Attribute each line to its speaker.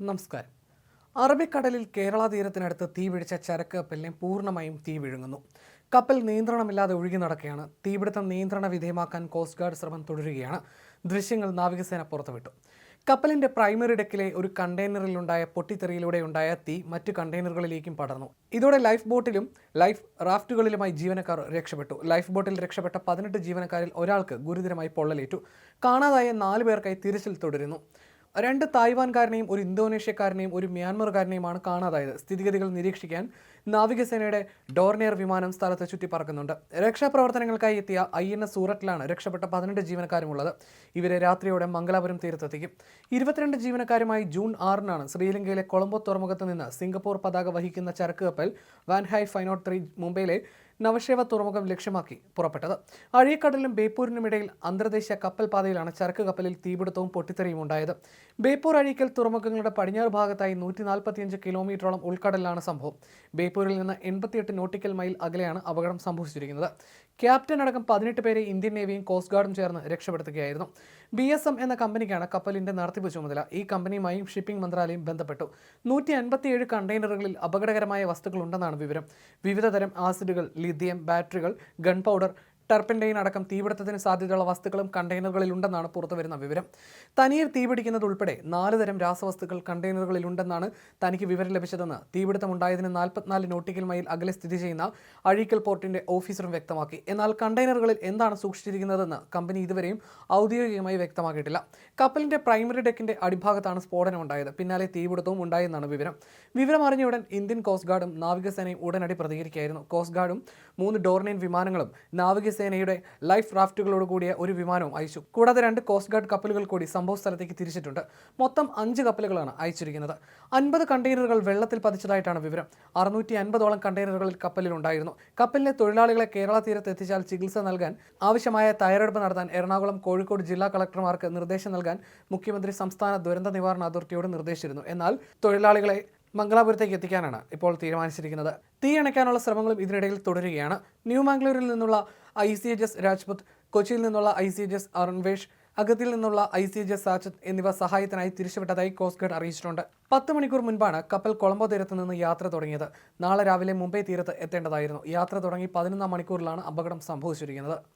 Speaker 1: നമസ്കാരം. അറബിക്കടലിൽ കേരള തീരത്തിനടുത്ത് തീ പിടിച്ച ചരക്ക് കപ്പലിനെ പൂർണമായും തീ വിഴുങ്ങുന്നു. കപ്പൽ നിയന്ത്രണമില്ലാതെ ഒഴുകി നടക്കുകയാണ്. തീപിടുത്തം നിയന്ത്രണ വിധേയമാക്കാൻ കോസ്റ്റ് ഗാർഡ് ശ്രമം തുടരുകയാണ്. ദൃശ്യങ്ങൾ നാവികസേന പുറത്തുവിട്ടു. കപ്പലിന്റെ പ്രൈമറി ഡെക്കിലെ ഒരു കണ്ടെയ്നറിലുണ്ടായ പൊട്ടിത്തെറിയിലൂടെ ഉണ്ടായ തീ മറ്റു കണ്ടെയ്നറുകളിലേക്കും പടർന്നു. ഇതോടെ ലൈഫ് ബോട്ടിലും ലൈഫ് റാഫ്റ്റുകളിലുമായി ജീവനക്കാർ രക്ഷപ്പെട്ടു. ലൈഫ് ബോട്ടിൽ രക്ഷപ്പെട്ട പതിനെട്ട് ജീവനക്കാരിൽ ഒരാൾക്ക് ഗുരുതരമായി പൊള്ളലേറ്റു. കാണാതായ നാല് പേർക്കായി തിരച്ചിൽ തുടരുന്നു. രണ്ട് തായ്വാൻകാരനെയും ഒരു ഇന്തോനേഷ്യക്കാരനെയും ഒരു മ്യാൻമറുകാരനെയുമാണ് കാണാതായത്. സ്ഥിതിഗതികൾ നിരീക്ഷിക്കാൻ നാവികസേനയുടെ ഡോർണിയർ വിമാനം സ്ഥലത്ത് ചുറ്റി പറക്കുന്നുണ്ട് രക്ഷാപ്രവർത്തനങ്ങൾക്കായി എത്തിയ ഐ എൻ എസ് സൂററ്റിലാണ് രക്ഷപ്പെട്ട പതിനെട്ട് ജീവനക്കാരുമുള്ളത്. ഇവരെ രാത്രിയോടെ മംഗലാപുരം തീരത്തെത്തിക്കും. ഇരുപത്തിരണ്ട് ജീവനക്കാരുമായി ജൂൺ ആറിനാണ് ശ്രീലങ്കയിലെ കൊളംബോ തുറമുഖത്ത് നിന്ന് സിംഗപ്പൂർ പതാക വഹിക്കുന്ന ചരക്ക് കപ്പൽ വാൻഹൈ ഫൈനോട്ട് ത്രീ മുംബൈയിലെ നവശേവ തുറമുഖം ലക്ഷ്യമാക്കി പുറപ്പെട്ടത്. അഴീക്കടലിനും ബേപ്പൂരിനുമിടയിൽ അന്തർദേശീയ കപ്പൽ പാതയിലാണ് ചരക്ക് കപ്പലിൽ തീപിടുത്തവും പൊട്ടിത്തെറിയും ഉണ്ടായത്. ബേപ്പൂർ അഴീക്കൽ തുറമുഖങ്ങളുടെ പടിഞ്ഞാറ് ഭാഗത്തായി നൂറ്റി നാൽപ്പത്തിയഞ്ച് കിലോമീറ്ററോളം ഉൾക്കടലിലാണ് സംഭവം. ബേപ്പൂരിൽ നിന്ന് എൺപത്തിയെട്ട് നോട്ടിക്കൽ മൈൽ അകലെയാണ് അപകടം സംഭവിച്ചിരിക്കുന്നത്. ക്യാപ്റ്റൻ അടക്കം പതിനെട്ട് പേരെ ഇന്ത്യൻ നേവിയും കോസ്റ്റ് ഗാർഡും ചേർന്ന് രക്ഷപ്പെടുത്തുകയായിരുന്നു. ബി എസ് എം എന്ന കമ്പനിക്കാണ് കപ്പലിന്റെ നടത്തിപ്പ് ചുമതല. ഈ കമ്പനിയുമായും ഷിപ്പിംഗ് മന്ത്രാലയം ബന്ധപ്പെട്ടു. നൂറ്റി അൻപത്തിയേഴ് കണ്ടെയ്നറുകളിൽ അപകടകരമായ വസ്തുക്കൾ ഉണ്ടെന്നാണ് വിവരം. വിവിധതരം ആസിഡുകൾ ലിഥിയം ബാറ്ററികൾ ഗൺ പൗഡർ ടർപ്പന്റൈൻ അടക്കം തീപിടുത്തത്തിന് സാധ്യതയുള്ള വസ്തുക്കളും കണ്ടെയ്നറുകളിലുണ്ടെന്നാണ് പുറത്തുവരുന്ന വിവരം. തനിയെ തീപിടിക്കുന്നത് ഉൾപ്പെടെ നാല് തരം രാസവസ്തുക്കൾ കണ്ടെയ്നറുകളിലുണ്ടെന്നാണ് തനിക്ക് വിവരം ലഭിച്ചതെന്ന് തീപിടുത്തമുണ്ടായതിന് നാൽപ്പത്തിനാല് നോട്ടിക്കൽ മൈൽ അകലെ സ്ഥിതി ചെയ്യുന്ന അഴീക്കൽ പോർട്ടിന്റെ ഓഫീസറും വ്യക്തമാക്കി. എന്നാൽ കണ്ടെയ്നറുകളിൽ എന്താണ് സൂക്ഷിച്ചിരിക്കുന്നതെന്ന് കമ്പനി ഇതുവരെയും ഔദ്യോഗികമായി വ്യക്തമാക്കിയിട്ടില്ല. കപ്പലിന്റെ പ്രൈമറി ഡെക്കിന്റെ അടിഭാഗത്താണ് സ്ഫോടനം ഉണ്ടായത് പിന്നാലെ തീപിടുത്തവും ഉണ്ടായെന്നാണ് വിവരം. വിവരം അറിഞ്ഞ ഉടൻ ഇന്ത്യൻ കോസ്റ്റ് ഗാർഡും നാവികസേനയും ഉടനടി പ്രതികരിക്കുകയായിരുന്നു. കോസ്റ്റ് ഗാർഡും മൂന്ന് ഡോർണിയൻ വിമാനങ്ങളും നാവികസേനയുടെ ലൈഫ് റാഫ്റ്റുകളോട് കൂടിയ ഒരു വിമാനവും അയച്ചു. കൂടാതെ രണ്ട് കോസ്റ്റ് ഗാർഡ് കപ്പലുകൾ കൂടി സംഭവ സ്ഥലത്തേക്ക് തിരിച്ചിട്ടുണ്ട്. മൊത്തം അഞ്ച് കപ്പലുകളാണ് അയച്ചിരിക്കുന്നത്. അൻപത് കണ്ടെയ്നറുകൾ വെള്ളത്തിൽ പതിച്ചതായിട്ടാണ് വിവരം. അറുന്നൂറ്റി അൻപതോളം കണ്ടെയ്നറുകളിൽ കപ്പലിലുണ്ടായിരുന്നു. കപ്പലിലെ തൊഴിലാളികളെ കേരള തീരത്ത് എത്തിച്ചാൽ ചികിത്സ നൽകാൻ ആവശ്യമായ തയ്യാറെടുപ്പ് നടത്താൻ എറണാകുളം കോഴിക്കോട് ജില്ലാ കളക്ടർമാർക്ക് നിർദ്ദേശം നൽകാൻ മുഖ്യമന്ത്രി സംസ്ഥാന ദുരന്ത നിവാരണ അതോറിറ്റിയോട് നിർദ്ദേശിച്ചിരുന്നു. എന്നാൽ തൊഴിലാളികളെ മംഗലാപുരത്തേക്ക് എത്തിക്കാനാണ് ഇപ്പോൾ തീരുമാനിച്ചിരിക്കുന്നത്. തീ അണയ്ക്കാനുള്ള ശ്രമങ്ങളും ഇതിനിടയിൽ തുടരുകയാണ്. ന്യൂ മാംഗ്ലൂരിൽ നിന്നുള്ള I C H S Rajput കൊച്ചിയിൽ നിന്നുള്ള ഐ സി എച്ച് എസ് അരുൺവേഷ് അഗത്തിൽ നിന്നുള്ള ഐ സി എച്ച് എസ് സാച്ചത് എന്നിവ സഹായത്തിനായി തിരിച്ചുവിട്ടതായി കോസ്റ്റ് ഗാർഡ് അറിയിച്ചിട്ടുണ്ട്. പത്ത് മണിക്കൂർ മുൻപാണ് കപ്പൽ കൊളംബോ തീരത്ത് നിന്ന് യാത്ര തുടങ്ങിയത്. നാളെ രാവിലെ മുംബൈ തീരത്ത് എത്തേണ്ടതായിരുന്നു. യാത്ര തുടങ്ങി പതിനൊന്നാം മണിക്കൂറിലാണ് അപകടം സംഭവിച്ചിരിക്കുന്നത്.